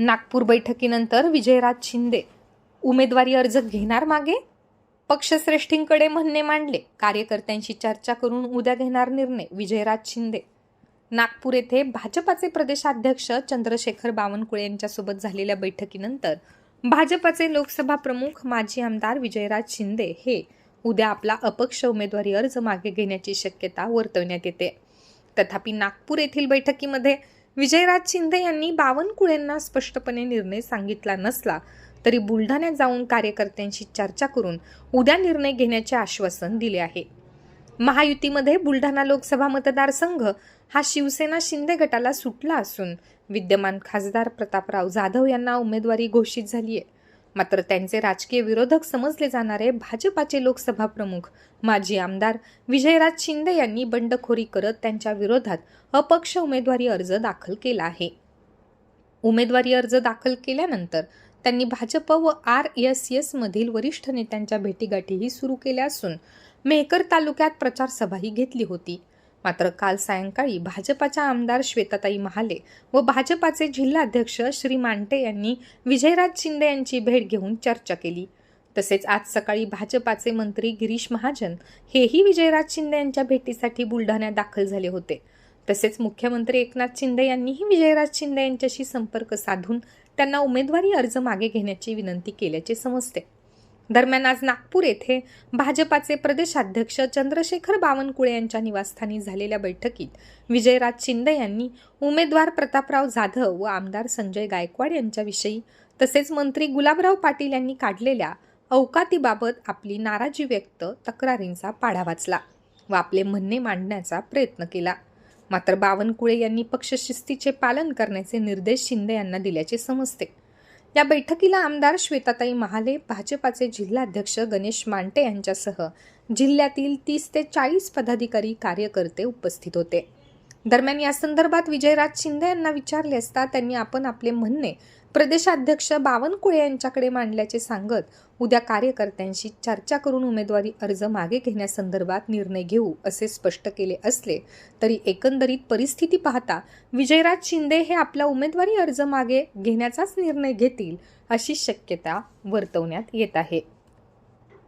नागपूर बैठकीनंतर विजयराज शिंदे उमेदवारी अर्ज घेणार मागे? पक्षश्रेष्ठींकडे म्हणणे मांडले. कार्यकर्त्यांशी चर्चा करून उद्या घेणार निर्णय विजयराज शिंदे. नागपूर येथे भाजपाचे प्रदेशाध्यक्ष चंद्रशेखर बावनकुळे यांच्यासोबत झालेल्या बैठकीनंतर भाजपाचे लोकसभा प्रमुख माजी आमदार विजयराज शिंदे हे उद्या आपला अपक्ष उमेदवारी अर्ज मागे घेण्याची शक्यता वर्तवण्यात येते. तथापि नागपूर येथील बैठकीमध्ये विजयराज शिंदे यांनी बावनकुळेंना स्पष्टपणे निर्णय सांगितला नसला तरी बुलढाण्यात जाऊन कार्यकर्त्यांशी चर्चा करून उद्या निर्णय घेण्याचे आश्वासन दिले आहे. महायुतीमध्ये बुलढाणा लोकसभा मतदारसंघ हा शिवसेना शिंदे गटाला सुटला असून विद्यमान खासदार प्रतापराव जाधव यांना उमेदवारी घोषित झाली आहे मात्र त्यांचे राजकीय विरोधक समजले जाणारे भाजपाचे लोकसभा प्रमुख माजी आमदार विजयराज शिंदे यांनी बंडखोरी करत त्यांच्या विरोधात अपक्ष उमेदवारी अर्ज दाखल केला आहे. उमेदवारी अर्ज दाखल केल्यानंतर त्यांनी भाजप व आर एस एस मधील वरिष्ठ नेत्यांच्या भेटीगाठीही सुरू केल्या असून मेहकर तालुक्यात प्रचारसभाही घेतली होती. मात्र काल सायंकाळी भाजपाच्या आमदार श्वेताताई महाले व भाजपाचे जिल्हाध्यक्ष श्री मांटे यांनी विजयराज शिंदे यांची भेट घेऊन चर्चा केली. तसेच आज सकाळी भाजपाचे मंत्री गिरीश महाजन हेही विजयराज शिंदे यांच्या भेटीसाठी बुलढाण्यात दाखल झाले होते. तसेच मुख्यमंत्री एकनाथ शिंदे यांनीही विजयराज शिंदे यांच्याशी संपर्क साधून त्यांना उमेदवारी अर्ज मागे घेण्याची विनंती केल्याचे समजते. दरम्यान आज नागपूर येथे भाजपाचे प्रदेशाध्यक्ष चंद्रशेखर बावनकुळे यांच्या निवासस्थानी झालेल्या बैठकीत विजयराज शिंदे यांनी उमेदवार प्रतापराव जाधव व आमदार संजय गायकवाड यांच्याविषयी तसेच मंत्री गुलाबराव पाटील यांनी काढलेल्या अवकातीबाबत आपली नाराजी व्यक्त तक्रारींचा पाढा वाचला व आपले म्हणणे मांडण्याचा प्रयत्न केला. मात्र बावनकुळे यांनी पक्षशिस्तीचे पालन करण्याचे निर्देश शिंदे यांना दिल्याचे समजते. या बैठकीला आमदार श्वेताताई महाले भाजपाचे जिल्हाध्यक्ष गणेश मांटे यांच्यासह जिल्ह्यातील तीस ते चाळीस पदाधिकारी कार्यकर्ते उपस्थित होते. दरम्यान या संदर्भात विजयराज शिंदे यांना विचारले असता त्यांनी आपण आपले म्हणणे प्रदेशाध्यक्ष बावनकुळे यांच्याकडे मांडल्याचे सांगत उद्या कार्यकर्त्यांशी चर्चा करून उमेदवारी अर्ज मागे घेण्यासंदर्भात निर्णय घेऊ असे स्पष्ट केले असले तरी एकंदरीत परिस्थिती पाहता विजयराज शिंदे हे आपला उमेदवारी अर्ज मागे घेण्याचाच निर्णय घेतील अशी शक्यता वर्तवण्यात येत आहे.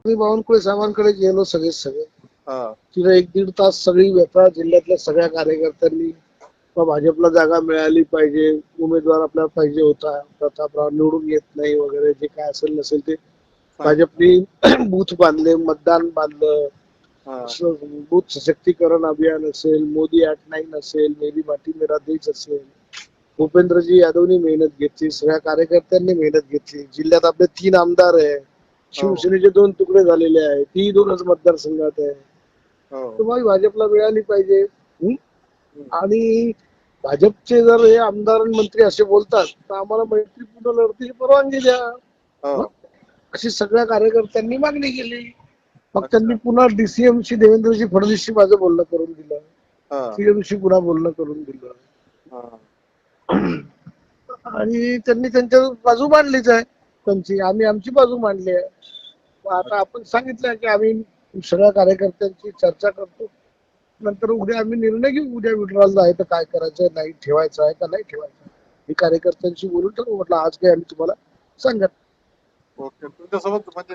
मी बावनकुळे साहेबांकडे गेलो सगळे सगळे. हा. तिथे एक दीड तास सगळी व्यथा जिल्ह्यातल्या सगळ्या कार्यकर्त्यांनी भाजपला जागा मिळाली पाहिजे उमेदवार आपल्याला पाहिजे होता प्रतापराव निवडून येत नाही वगैरे जे काय असेल नसेल ते भाजपनी बूथ बांधले मतदान बांधलं. हा. बूथ सशक्तीकरण अभियान असेल मोदी ऍट नाईन असेल मेरी माटी मेरा देश असेल. भूपेंद्रजी यादवनी मेहनत घेतली सगळ्या कार्यकर्त्यांनी मेहनत घेतली. जिल्ह्यात आपले तीन आमदार आहे. शिवसेनेचे दोन तुकडे झालेले आहे. ती दोनच मतदारसंघात आहे. हो. भाजपला मिळाली पाहिजे. हं? आणि भाजपचे जर हे आमदार आणि मंत्री असे बोलतात तर आम्हाला मैत्रीपूर्ण लढतीची परवानगी द्या. हो. अशी सगळ्या कार्यकर्त्यांनी मागणी केली. मग त्यांनी पुन्हा डीसीएमशी देवेंद्रजी फडणवीसशी माझं बोलणं करून दिलं. सीएमशी पुन्हा बोलणं करून दिलं. आणि त्यांनी त्यांच्या बाजू मांडलीच आहे. त्यांची आम्ही आमची बाजू मांडली आहे. आता आपण सांगितलं की आम्ही सगळ्या कार्यकर्त्यांची चर्चा करतो. नंतर उद्या आम्ही निर्णय घेऊ उद्या विड्रॉल आहे तर काय करायचं नाही ठेवायचं आहे का नाही ठेवायचं हे कार्यकर्त्यांशी बोलून ठरवू म्हटलं आज काय आम्ही तुम्हाला सांगत ओके तुमच्यासोबत म्हणजे